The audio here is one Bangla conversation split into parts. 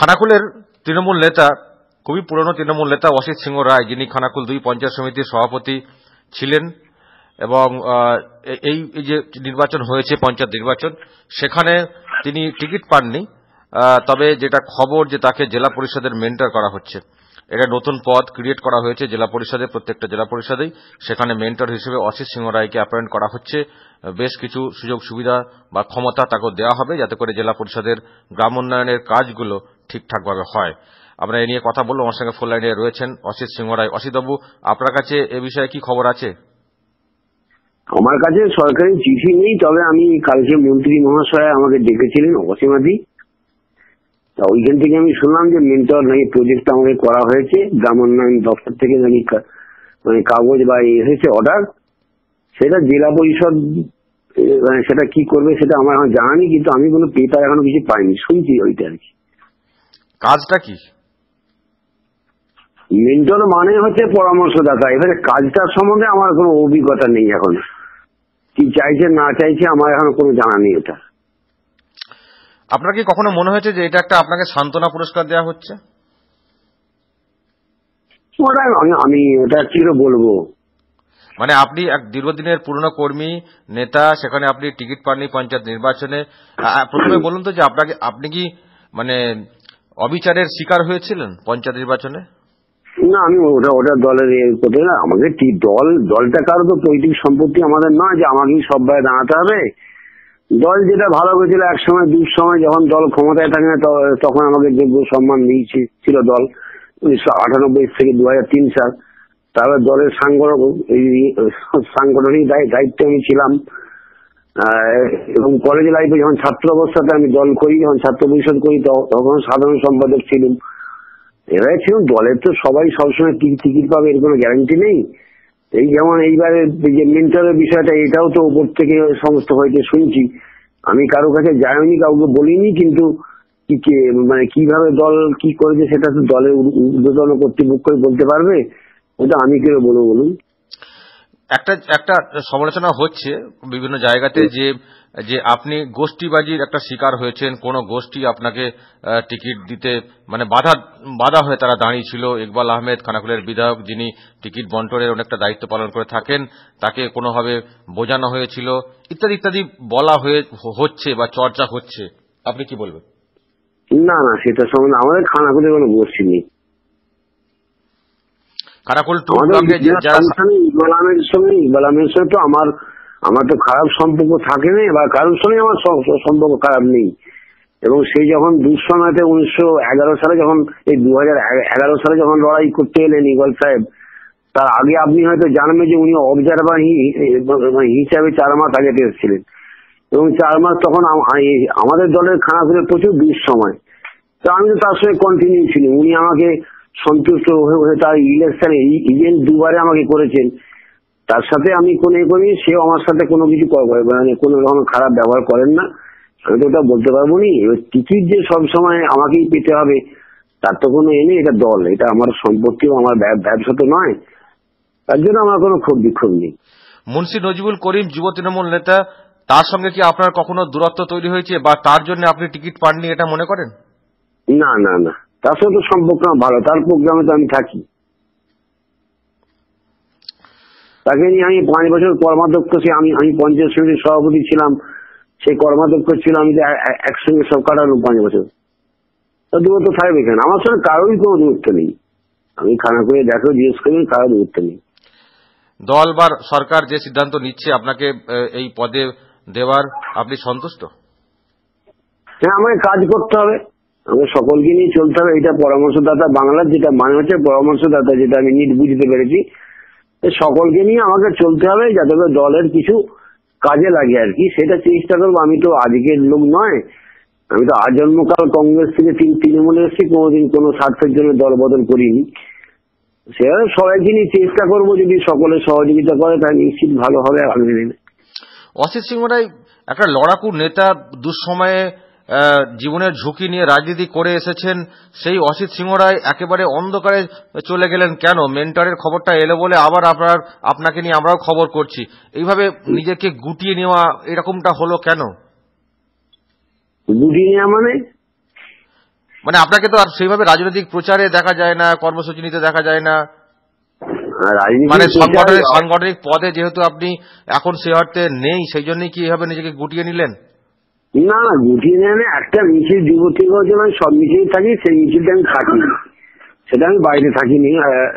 খানাকুলের তৃণমূল নেতা, খুবই পুরনো তৃণমূল নেতা অসিত সিংহ রায়, যিনি খানাকুল দুই পঞ্চায়েত সমিতির সভাপতি ছিলেন এবং এই যে নির্বাচন হয়েছে, পঞ্চায়েত নির্বাচন, সেখানে তিনি টিকিট পাননি। তবে যেটা খবর যে তাকে জেলা পরিষদের মেন্টর করা হচ্ছে, এটা নতুন পদ ক্রিয়েট করা হয়েছে জেলা পরিষদে, প্রত্যেকটা জেলা পরিষদেই। সেখানে মেন্টর হিসেবে অসিত সিংহ রায়কে অ্যাপয়েন্ট করা হচ্ছে। বেশ কিছু সুযোগ সুবিধা বা ক্ষমতা তাকে দেওয়া হবে যাতে করে জেলা পরিষদের গ্রাম উন্নয়নের কাজগুলো ঠিকঠাকভাবে হয়। আমরা এ নিয়ে কথা বলব, আমার সঙ্গে ফোন লাইনে রয়েছেন অসিত সিংহ রায়। অসিতবাবু, আপনার কাছে এ বিষয়ে কি খবর আছে? আমার কাছে সরকারি চিঠি নেই, তবে আমি কালকে মন্ত্রী মহাশয় আমাকে ডেকেছিলেন অসীমাদি তা ওইখান থেকে আমি শুনলাম যে মেন্টর নাকি প্রজেক্ট আমাকে করা হয়েছে, গ্রাম উন্নয়ন দপ্তর থেকে নাকি মানে কাগজ বা এসেছে অর্ডার সেটা জেলা পরিষদ মানে সেটা কি করবে সেটা আমার জানা নেই, কিন্তু আমি কোনো পেপার এখনও কিছু পাইনি, শুনছি ওইটা আর কি। কাজটা কি? মেন্টর মানে হচ্ছে পরামর্শদাতা। এবারে কাজটার সম্বন্ধে আমার কোনো অভিজ্ঞতা নেই এখন। কি চাইছে না চাইছে আমার এখন কোনো জানা নেই এটা। আপনার কি কখনো মনে হয়েছে যে এটা একটা আপনাকে সান্ত্বনা পুরস্কার দেওয়া হচ্ছে? ওটা আমি ওটা কি বলব? মানে আপনি এক দীর্ঘদিনের পুরনো কর্মী নেতা সেখানে আপনি টিকিট পাননি পঞ্চায়েত নির্বাচনে। প্রথমে বলুন তো যে আপনাকে আপনি কি মানে অবিচারের শিকার হয়েছিলেন পঞ্চায়েত নির্বাচনে? না, আমি ওটা ওটা দলের করতে না আমাকে ঠিক দল, দলটা কারও তো পৈতৃক সম্পত্তি আমাদের নয় যে আমাকেই সব ভাবে দাঁড়াতে হবে। দল যেটা ভালো করেছিল এক সময় দুঃসময় যখন দল ক্ষমতায় থাকে না তখন আমাকে যোগ্য সম্মান দিয়েছে, ছিল দল, উনিশশো আটানব্বই থেকে দু তিন সাল। তারপর দলের সাংগঠনিক দায়- দায়িত্বে আমি ছিলাম। এবং কলেজ লাইফে যখন ছাত্র অবস্থাতে আমি দল করি, যখন ছাত্র পরিষদ করি তখন সাধারণ সম্পাদক ছিলাম। এবারে ছিল দলের তো সবাই সবসময় টিকিট পাবে, এর কোনো গ্যারান্টি নেই। এই যেমন এইবারে যে মেন্টারের বিষয়টা, এটাও তো উপর থেকে সমস্ত হয়েছে শুনছি। আমি কারও কাছে যাইনি, কাউকে বলিনি, কিন্তু মানে কীভাবে দল কি করেছে, সেটা তো দলের ঊর্ধ্বতন কর্তৃপক্ষই বলতে পারবে। ওটা আমি কেউ বলব বলুন? একটা একটা সমালোচনা হচ্ছে বিভিন্ন জায়গাতে যে যে আপনি গোষ্ঠীবাজির একটা শিকার হয়েছেন, কোন গোষ্ঠী আপনাকে টিকিট দিতে মানে বাধা বাধা হয়ে তারা দাঁড়িয়েছিল। ইকবাল আহমেদ, খানাকুলের বিধায়ক, যিনি টিকিট বন্টনের অনেকটা দায়িত্ব পালন করে থাকেন, তাকে কোনোভাবে বোঝানো হয়েছিল। ইত্যাদি ইত্যাদি বলা হয়ে, হচ্ছে বা চর্চা হচ্ছে। আপনি কি বলবেন? না না, সেটা সম্বন্ধে আমাদের খানাকুলে কোনো গোষ্ঠী নেই। ব্লকে যারা ইকবাল আহমেদের সঙ্গে ইকবাল আহমেদের সঙ্গে তো আমার আমার তো খারাপ সম্পর্ক থাকে না বা কারোর সঙ্গে আমার সম্পর্ক খারাপ নেই। এবং সেই যখন দুঃসময়তে উনিশশো এগারো সালে যখন এই দু এগারো সালে যখন লড়াই করতে এলেন ইকবাল সাহেব তার আগে আপনি হয়তো জানবেন যে উনি অবজারভার হিসাবে চার মাস আগে এসেছিলেন এবং চার মাস তখন আমাদের দলের খানা খানাকুলে প্রচুর দুঃসময়। তো আমি তো তার সঙ্গে কন্টিনিউ ছিলাম। উনি আমাকে সন্তুষ্ট হয়ে তার ইলেকশনে ইভেন দুবারে আমাকে করেছেন। তার সাথে আমি কোনো এ করি সেও আমার সাথে কোনো কিছু মানে কোনো রকম খারাপ ব্যবহার করেন না। আমি তো ওটা বলতে পারব নি। এবার টিকিট যে সবসময় আমাকেই পেতে হবে তার তো কোনো এ নেই এটা দল। এটা আমার সম্পত্তি আমার ব্যবসা তো নয়। তার জন্য আমার কোনো ক্ষোভ বিক্ষোভ নেই। মুন্সি নজিবুল করিম যুব তৃণমূল নেতা তার সঙ্গে কি আপনার কখনো দূরত্ব তৈরি হয়েছে বা তার জন্য আপনি টিকিট পাননি এটা মনে করেন? না না না। তার সাথে তো সম্পর্ক আমার ভালো তার প্রোগ্রামে তো আমি থাকি। তাকে নিয়ে আমি পাঁচ বছর কর্মাধ্যক্ষ সে আমি আমি পঞ্চায়েত সমিতির সভাপতি ছিলাম সেই কর্মাধ্যক্ষ ছিল আমি একসঙ্গে সব কাটালাম পাঁচ বছর। তা দূরত্ব থাকবে কেন? আমার সঙ্গে কারোরই কোনো দূরত্ব নেই। আমি খানা করে দেখো জিজ্ঞেস করি কারও দূরত্ব নেই। দল বা সরকার যে সিদ্ধান্ত নিচ্ছে আপনাকে এই পদে দেওয়ার আপনি সন্তুষ্ট? হ্যাঁ আমাকে কাজ করতে হবে। আমাকে সকলকে নিয়ে চলতে হবে। এটা পরামর্শদাতা বাংলার যেটা মানে হচ্ছে পরামর্শদাতা, যেটা আমি নিট বুঝতে পেরেছি। সকলকে নিয়ে আমাকে চলতে হবে যাতে করে দলের কিছু কাজে লাগে আর কি। সেটা চেষ্টা করব। আমি তো আজকের লোক নয়। আমি তো আজন্মকাল কংগ্রেস থেকে তিন তৃণমূলে এসেছি। কোনোদিন কোনো স্বার্থের জন্য দল বদল করিনি। সেভাবে সবাইকে নিয়ে চেষ্টা করব। যদি সকলে সহযোগিতা করে, তাহলে নিশ্চিত ভালো হবে আগামী দিনে। অসিত সিংহ রায়, একটা লড়াকু নেতা দুঃসময়ে জীবনের ঝুঁকি নিয়ে রাজনীতি করে এসেছেন সেই অসিত সিংহ রায় একেবারে অন্ধকারে চলে গেলেন কেন? মেন্টরের খবরটা এলো বলে আবার আপনার আপনাকে নিয়ে আমরাও খবর করছি। এইভাবে নিজেকে গুটিয়ে নেওয়া এরকমটা হলো কেন? নেওয়া মানে? মানে আপনাকে তো আর সেইভাবে রাজনৈতিক প্রচারে দেখা যায় না কর্মসূচি নিতে দেখা যায় না। মানে সাংগঠনিক সাংগঠনিক পদে যেহেতু আপনি এখন সে অর্থে নেই সেই জন্যই কি এভাবে নিজেকে গুটিয়ে নিলেন? না না গুটিয়ে নেয় একটা মিছিল থেকে হচ্ছে আমি সব মিছিল থাকি সেই মিছিলটা আমি থাকি সেটা আমি বাইরে থাকিনি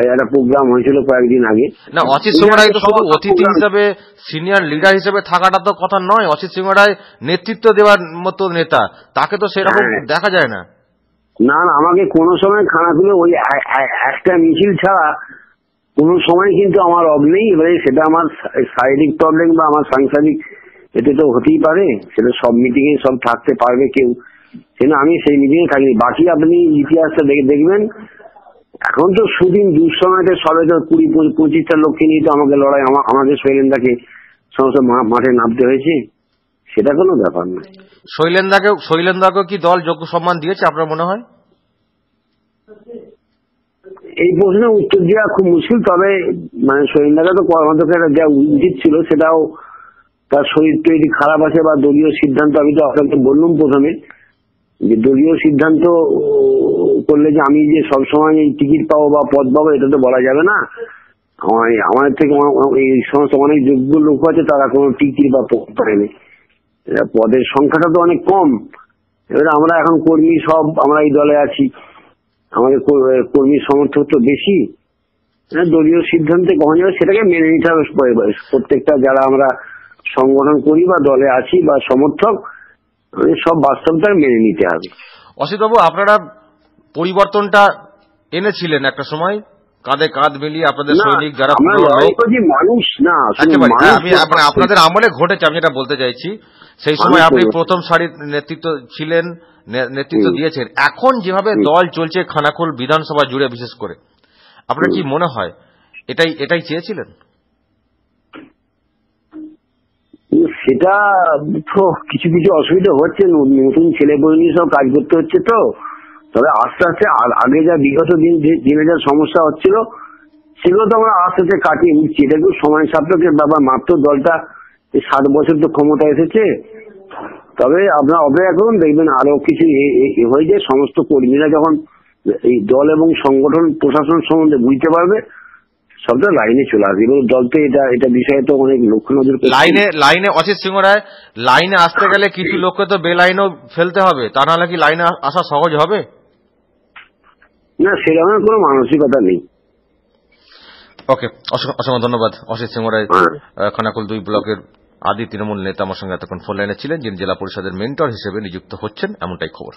একটা প্রোগ্রাম হয়েছিল কয়েকদিন আগে। না অচিত সিংহ রায় তো শুধু অতিথি হিসেবে সিনিয়র লিডার হিসেবে থাকাটা তো কথা নয় অচিত সিংহ রায় নেতৃত্ব দেওয়ার মতো নেতা। তাকে তো সেরকম হ্যাঁ। দেখা যায় না। না না আমাকে কোনো সময় খানা তুলে ওই একটা মিছিল ছাড়া কোনো সময় কিন্তু আমার অব নেই এবারে সেটা আমার শারীরিক প্রবলেম বা আমার সাংসারিক এতে তো হতেই পারে সেটা সব মিটিং এ সব থাকতে পারবে কেউ। কিন্তু আমি সেই মিটিং এ থাকিনি বাকি আপনি ইতিহাসটা দেখে দেখবেন এখন তো সুদিন দুঃসময়তে সবে তো কুড়ি পঁচিশটা লোককে নিয়ে তো আমাকে লড়াই আমা- আমাদের শৈলেন্দাকে সমস্ত মাঠে নামতে হয়েছে। সেটা কোনো ব্যাপার না। শৈলেন্দাকে শৈলেন্দাকে কি দল যোগ্য সম্মান দিয়েছে আপনার মনে হয়? এই প্রশ্নের উত্তর দেওয়া খুব মুশকিল তবে মানে শরীরটাকে তো কর্মদক্ষের দেওয়া উচিত ছিল সেটাও তার শরীর তো তৈরি খারাপ আছে বা দলীয় সিদ্ধান্ত, আমি তো আপনাকে বললাম প্রথমে যে দলীয় সিদ্ধান্ত করলে যে আমি যে সবসময় এই টিকিট পাবো বা পদ পাবো, এটা তো বলা যাবে না। আমার আমাদের থেকে এই সমস্ত অনেক যোগ্য লোক আছে, তারা কোনো টিকিট বা পদ পায়নি। পদের সংখ্যাটা তো অনেক কম। এবারে আমরা এখন কর্মী সব, আমরা এই দলে আছি। আমাদের কর- কর্মী সমর্থক তো বেশি। দলীয় সিদ্ধান্তে কখন যাবে, সেটাকে মেনে নিতে হবে প্রত্যেকটা যারা আমরা সংগঠন করি বা দলে আছি বা সমর্থক সব বাস্তবটা মেনে নিতে হবে। অসিতবাবু আপনারা পরিবর্তনটা এনেছিলেন একটা সময়? কাঁধে কাঁধ মিলিয়ে আপনাদের সৈনিক যারা মানুষ না একেবারে হ্যাঁ, আমি মানে আপনাদের আমলে ঘটেছে আমি যেটা বলতে চাইছি। সেই সময় আপনি প্রথম সারির নেতৃত্ব ছিলেন নেতৃত্ব দিয়েছেন। এখন যেভাবে দল চলছে খানাকুল বিধানসভা জুড়ে বিশেষ করে আপনার কি মনে হয়? এটাই এটাই চেয়েছিলেন কিন্তু সেটা তো কিছু কিছু অসুবিধা হচ্ছে, নতুন ছেলে বই নিয়ে সব কাজ করতে হচ্ছে তো। তবে আস্তে আস্তে আগে যা বিগত দিন দিনে যা সমস্যা হচ্ছিল, সেগুলো তো আমরা আস্তে আস্তে কাটিয়ে নিচ্ছি। এটা একটু সময় সাপেক্ষের ব্যাপার মাত্র দলটা সাত বছর তো ক্ষমতা এসেছে। তবে আপনারা অপেক্ষা করুন, দেখবেন আরও কিছু হয়ে যায়। সমস্ত কর্মীরা যখন এই দল এবং সংগঠন, প্রশাসন সম্বন্ধে বুঝতে পারবে সবটা লাইনে চলে আসবে। এবং দল তো এটা এটা বিষয়ে তো অনেক লক্ষ্য নজর লাইনে লাইনে অচিত সিংহ রায় লাইনে আসতে গেলে কিছু লোককে তো বেলাইনেও ফেলতে হবে। তা নাহলে কি লাইনে আসা সহজ হবে? না সেরকম কোনো মানসিকতা নেই। ওকে অসংখ্য অসংখ্য ধন্যবাদ অসিত সিংহ রায় হ্যাঁ। খানাকুল দুই ব্লকের আদি তৃণমূল নেতা আমার সঙ্গে এতক্ষণ ফোন লাইনে ছিলেন যিনি জেলা পরিষদের মেন্টর হিসেবে নিযুক্ত হচ্ছেন এমনটাই খবর।